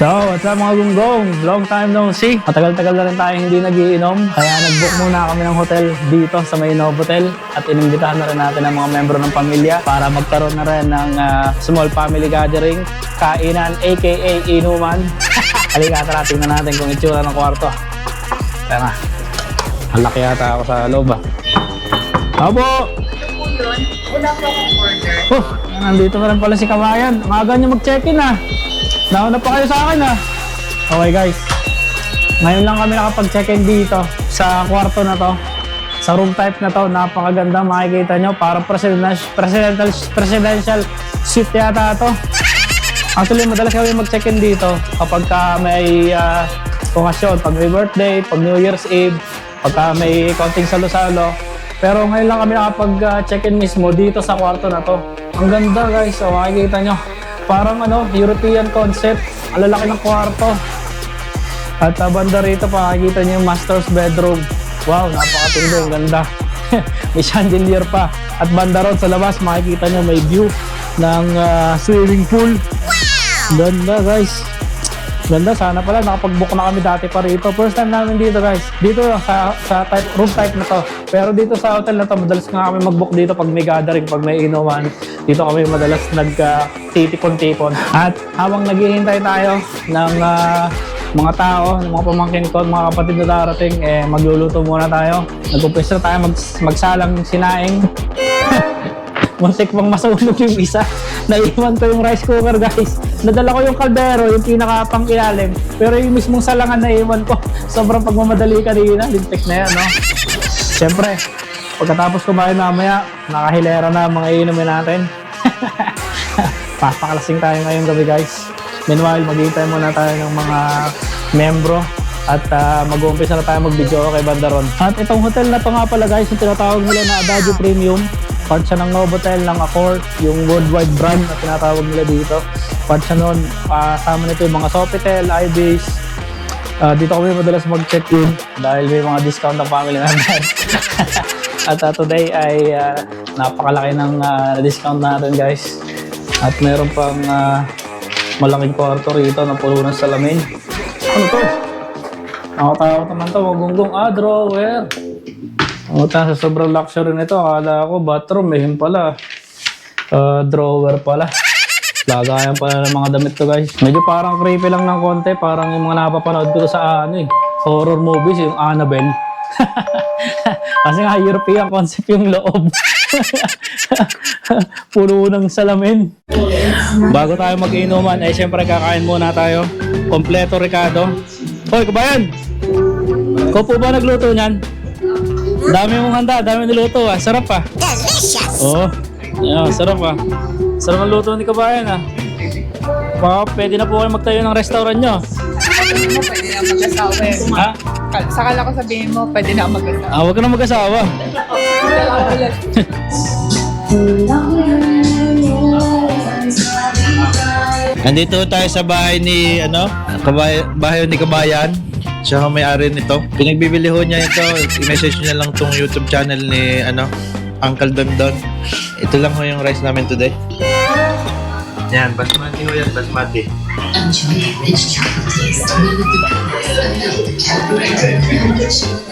So, what's up mga gunggong? Long time no see. Matagal-tagal na rin tayo hindi nagiinom. Kaya nag-book muna kami ng hotel dito sa may Novotel. At inimbitahan na rin natin ang mga membro ng pamilya para magkaroon na rin ng ah, small family gathering. Kainan, aka inuman. Halika, tara, tingnan natin kung itsura ng kwarto. Tara. Ang laki yata ako sa loob ah. Abo! Wala po akong order. Oh, nandito na rin pala si Kabayan. Ang aga niya mag-check-in ah. Nauna pa kayo sa akin ah. Okay guys. Ngayon lang kami nakapag-check-in dito sa kwarto na to. Sa room type na to, napakaganda makikita nyo. Parang presidential, presidential, presidential suite yata to. Actually, madalas kami mag-check-in dito kapag ka may uh, okasyon, pag may birthday, pag New Year's Eve, pagka may konting salo-salo. Pero ngayon lang kami nakapag-check-in mismo dito sa kwarto na to. Ang ganda guys, so makikita nyo. Parang ano, European concept. Ang lalaki ng kwarto. At uh, banda rito, makikita nyo yung master's bedroom. Wow, napakatindi, ang ganda. may chandelier pa. At banda ron sa labas, makikita nyo may view ng ah, swimming pool. Ganda guys. Ganda, sana pala nakapag-book na kami dati pa rito. First time namin dito guys. Dito sa, sa type, room type na to. Pero dito sa hotel na to, madalas nga kami mag-book dito pag may gathering, pag may inuman. Dito kami madalas nag-titipon-tipon. At habang naghihintay tayo ng ah, mga tao, mga pamangkin ko, mga kapatid na darating, eh, magluluto muna tayo. Nag-umpisa na tayo mag, magsalang sinaing. Muntik pang masunog yung isa. Naiwan ko yung rice cooker, guys. Nadala ko yung kaldero, yung pinaka pang ilalim. Pero yung mismong salangan na iwan ko. Sobrang pagmamadali kanina. Lintik na yan, no? Siyempre, pagkatapos kumain mamaya, nakahilera na ang mga inumin natin. Papakalasing tayo ngayong gabi, guys. Meanwhile, maghihintay muna tayo ng mga membro at uh, mag-uumpisa na tayo mag-video kay Bandaron. At itong hotel na to nga pala guys, yung tinatawag nila na Adagio Premium. Part siya ng Novotel, ng Accor, yung worldwide brand na tinatawag nila dito. Part siya nun, uh, kasama nito yung mga Sofitel, Ibis. Uh, dito kami madalas mag-check-in dahil may mga discount ng family member. At uh, today ay uh, napakalaki ng uh, discount natin guys. At meron pang uh, malaking kwarto rito na puno ng salamin. Ano to? Nakatakot naman to, magunggong. Ah, drawer. Ang sa sobrang luxury nito, akala ko bathroom, eh, pala. Ah, drawer pala. Lagayan pala ng mga damit to guys. Medyo parang creepy lang ng konti, parang yung mga napapanood ko sa ano eh, horror movies, yung Annabelle. Kasi nga European concept yung loob. Puno ng salamin. Bago tayo mag-inuman, ay siyempre kakain muna tayo. Kompleto Ricardo. Hoy, kabayan! Ikaw po ba nagluto niyan? Dami mong handa, dami niluto ah. Sarap ah. Delicious! Oo. Yeah, sarap ah. Sarap ang luto ni kabayan ah. Baka pwede na po kayo magtayo ng restaurant nyo. Sabihin mo, pwede na mag-asawa eh. Ha? Kal- Sakala ko sabihin mo, pwede na mag-asawa. Ah, huwag ka na mag-asawa. Nandito tayo sa bahay ni ano, kabay, bahay ni Kabayan. Siya ang may-ari nito. Pinagbibili ho niya ito. I-message niya lang tong YouTube channel ni ano, Uncle Don. Ito lang ho yung rice namin today. Yan, basmati ho yan, basmati.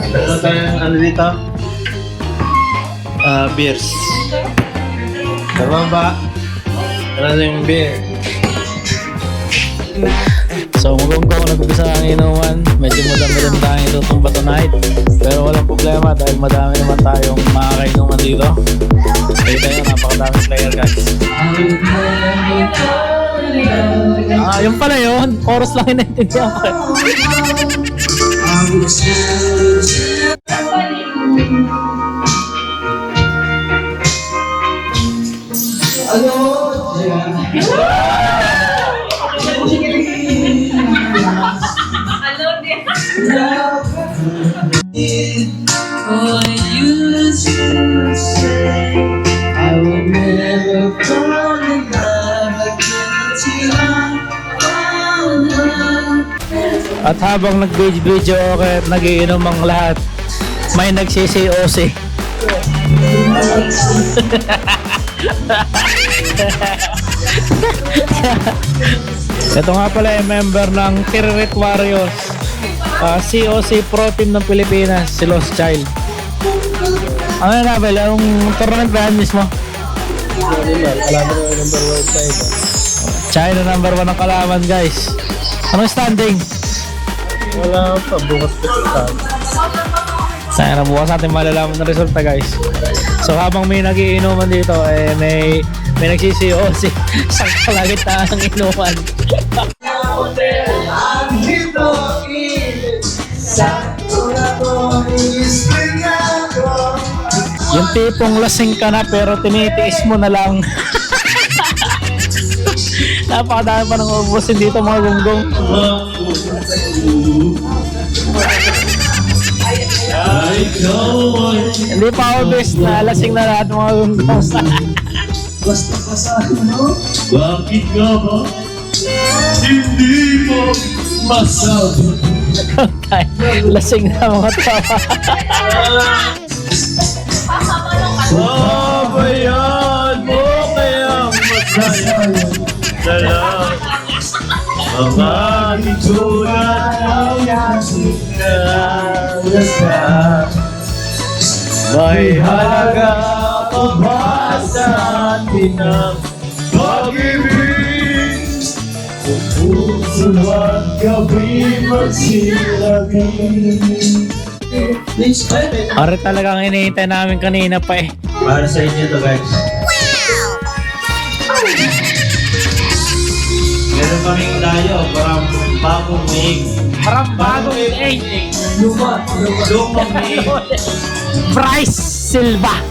Ano tayo, ano dito? Ah, beers. Tama ba? Ano yung beer? So, magungkong nag-umpisa ang inuman. Medyo madami-dami tayong itutumba tonight. Pero walang problema dahil madami naman tayong makakainuman dito. Kaya tayo, napakadaming player guys. Ah, yung pala yun. Chorus lang yung naintindihan ko. At habang nag-video okay at nagiinom ang lahat, may nagsisi-OC. Ito nga pala ay member ng Tiririt Warriors. Ah, COC Pro Team ng Pilipinas, si Lost Child. Ano na Nabel? Anong tournament ba mismo? China number one ang kalaban guys. Anong standing? Wala pa, bukas pa sa Sana bukas natin malalaman ng resulta guys. So habang may nagiinuman dito, eh, may may nagsisiyo si sa kalagitnaan ng inuman. Yung tipong lasing ka na pero tinitiis mo na lang. Napakadami pa nang ubusin dito mga gunggong. Hindi pa ako best na lasing na lahat mga gunggong. Bakit nga ba? Hindi mo masabi lasing na mga tawa. Babayan mo kaya masaya Dala Mga itulad ng nasinalasan May halaga pa sa atin ang pag-ibig? Kung puso at gabi magsilabi Ari talagang hinihintay namin kanina pa eh. Para sa inyo to guys. Meron kaming tayo, parang bagong make. Parang bagong eh. Luma, lumang make. Bryce Silva.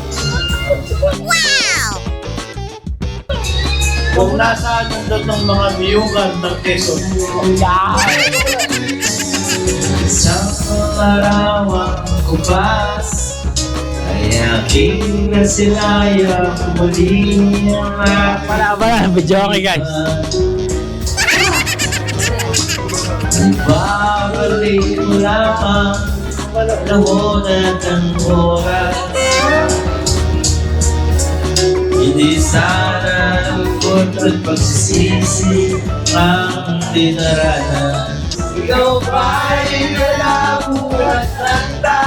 Kung nasaan yung doon ng mga biyugan ng Quezon. Sa pangarawan ko pas Ay aking nasilaya Muli ang aking Wala ba na? Video okay guys. Ay babalik mo lamang Panahon at ang oras Hindi sana lungkot at pagsisisi. Ang dinaranan Ikaw ba'y nalabuhat at tayo'y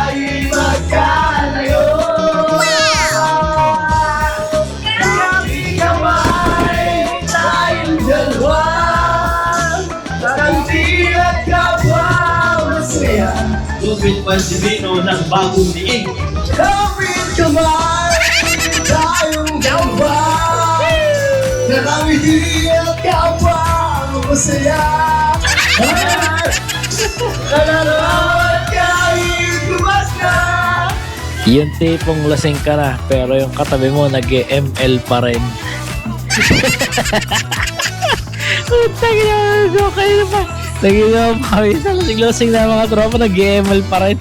Tubig Pansivino ng bagong liig Kami kamay tayong dalawa Nakangiti at kapwa masaya Nalalaman kahit kumasta Yung tipong lasing ka na pero yung katabi mo nag-ML pa rin. Putang ina, okay na pa. Nagiging pa kami sa lasing-lasing na mga tropa nag-ML pa rin.